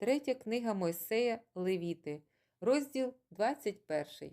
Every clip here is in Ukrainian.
Третя книга Мойсея Левіти, розділ 21.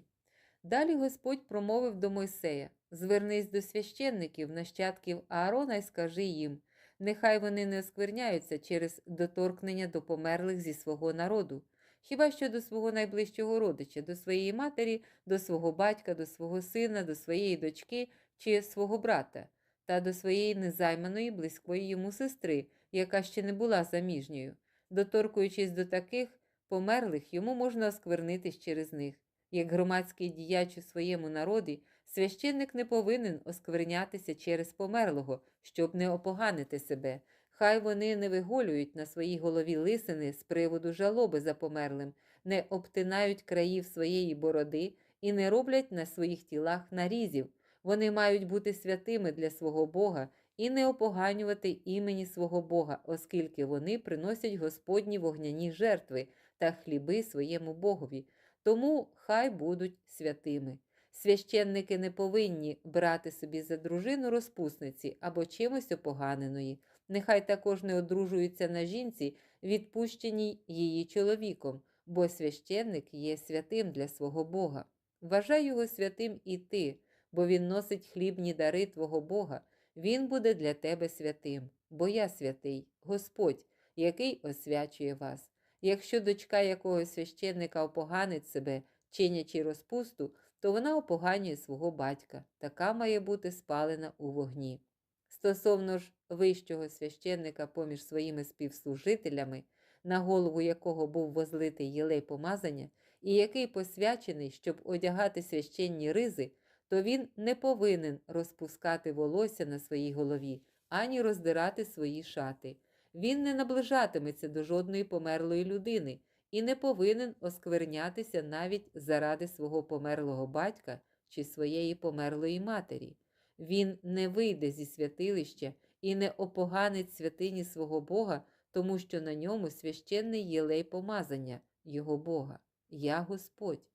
Далі Господь промовив до Мойсея: Звернись до священників, нащадків Аарона, і скажи їм: нехай вони не оскверняються через доторкнення до померлих зі свого народу, хіба що до свого найближчого родича, до своєї матері, до свого батька, до свого сина, до своєї дочки чи свого брата, та до своєї незайманої близької йому сестри, яка ще не була заміжньою. Доторкуючись до таких померлих, йому можна осквернитись через них. Як громадський діяч у своєму народі, священник не повинен осквернятися через померлого, щоб не опоганити себе. Хай вони не виголюють на своїй голові лисини з приводу жалоби за померлим, не обтинають країв своєї бороди і не роблять на своїх тілах нарізів. Вони мають бути святими для свого Бога і не опоганювати імені свого Бога, оскільки вони приносять Господні вогняні жертви та хліби своєму Богові. Тому хай будуть святими. Священники не повинні брати собі за дружину розпусниці або чимось опоганеної. Нехай також не одружуються на жінці, відпущеній її чоловіком, бо священник є святим для свого Бога. Вважай його святим і ти, бо він носить хлібні дари твого Бога. Він буде для тебе святим, бо я святий, Господь, який освячує вас. Якщо дочка якогось священника опоганить себе, чинячи розпусту, то вона опоганює свого батька. Така має бути спалена у вогні. Стосовно ж вищого священника поміж своїми співслужителями, на голову якого був возлитий єлей помазання, і який посвячений, щоб одягати священні ризи, то він не повинен розпускати волосся на своїй голові, ані роздирати свої шати. Він не наближатиметься до жодної померлої людини і не повинен осквернятися навіть заради свого померлого батька чи своєї померлої матері. Він не вийде зі святилища і не опоганить святині свого Бога, тому що на ньому священний єлей помазання його Бога. Я Господь.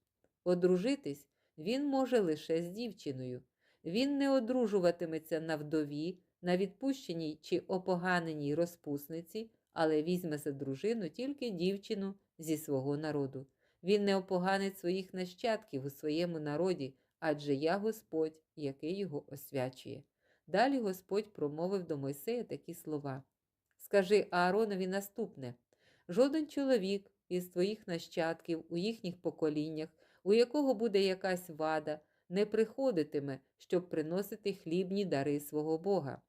Одружитись він може лише з дівчиною. Він не одружуватиметься на вдові, на відпущеній чи опоганеній розпусниці, але візьме за дружину тільки дівчину зі свого народу. Він не опоганить своїх нащадків у своєму народі, адже я Господь, який його освячує. Далі Господь промовив до Мойсея такі слова: Скажи Ааронові наступне: жоден чоловік із твоїх нащадків у їхніх поколіннях, у якого буде якась вада, не приходитиме, щоб приносити хлібні дари свого Бога.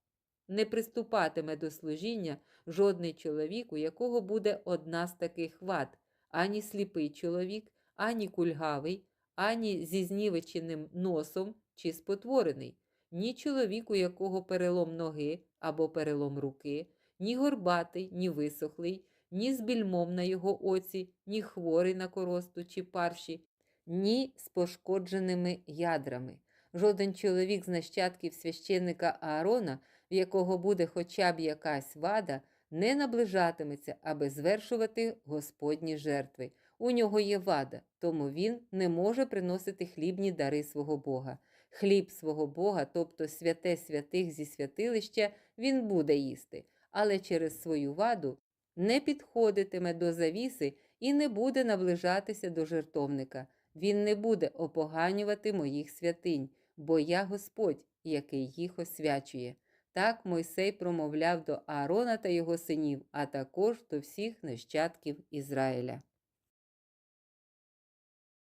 Не приступатиме до служіння жодний чоловік, у якого буде одна з таких вад, ані сліпий чоловік, ані кульгавий, ані зі знівеченим носом чи спотворений, ні чоловік, у якого перелом ноги або перелом руки, ні горбатий, ні висохлий, ні з більмом на його оці, ні хворий на коросту чи парші, ні з пошкодженими ядрами. Жоден чоловік з нащадків священника Аарона, в якого буде хоча б якась вада, не наближатиметься, аби звершувати Господні жертви. У нього є вада, тому він не може приносити хлібні дари свого Бога. Хліб свого Бога, тобто святе святих зі святилища, він буде їсти, але через свою ваду не підходитиме до завіси і не буде наближатися до жертовника. Він не буде опоганювати моїх святинь, бо я Господь, який їх освячує. Так Мойсей промовляв до Аарона та його синів, а також до всіх нащадків Ізраїля.